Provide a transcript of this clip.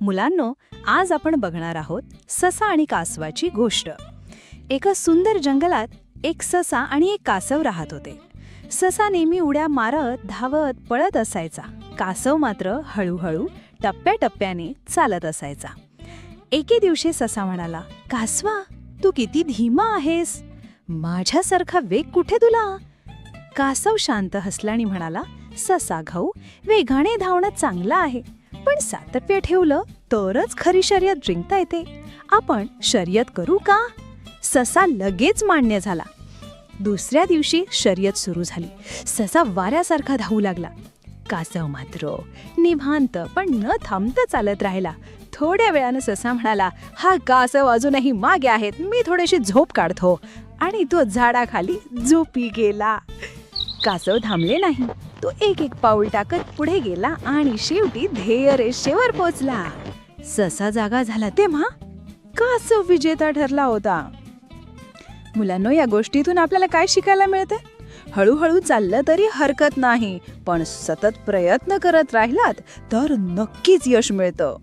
मुलांनो आज आपण बघणार आहोत ससा आणि कासवाची गोष्ट. एका सुंदर जंगलात एक ससा आणि एक कासव राहत होते. ससा नेहमी उड्या मारत धावत पळत असायचा. कासव मात्र हळूहळू टप्प्याटप्प्याने चालत असायचा. एके दिवशी ससा म्हणाला कासवा तू किती धीमा आहेस. माझ्यासारखा वेग कुठे तुला? कासव शांत हसला आणि म्हणाला ससा घाऊ वेगाने धावणं चांगलं आहे. पण सातत्य ठेवलं तरच खरी शर्यत जिंकता येते. आपण शर्यत करू का? ससा लगेच मान्य झाला. दुसऱ्या दिवशी शर्यत सुरू झाली. ससा वाऱ्यासारखा धावू लागला. कासव मात्र निभांत पण न थांबता चालत राहिला. थोड्या वेळानं ससा म्हणाला हा कासव अजूनही मागे आहेत. मी थोडीशी झोप काढतो. आणि तो झाडाखाली झोपी गेला. कासव थांबले नाही. तो एक एक पाऊल टाकत पुढे गेला आणि शेवटी ध्येय रेषेवर पोचला. ससा जागा झाला तेव्हा कासव विजेता ठरला होता. मुलांनो या गोष्टीतून आपल्याला काय शिकायला मिळते हळूहळू चाललं तरी हरकत नाही पण सतत प्रयत्न करत राहिलात तर नक्कीच यश मिळतं.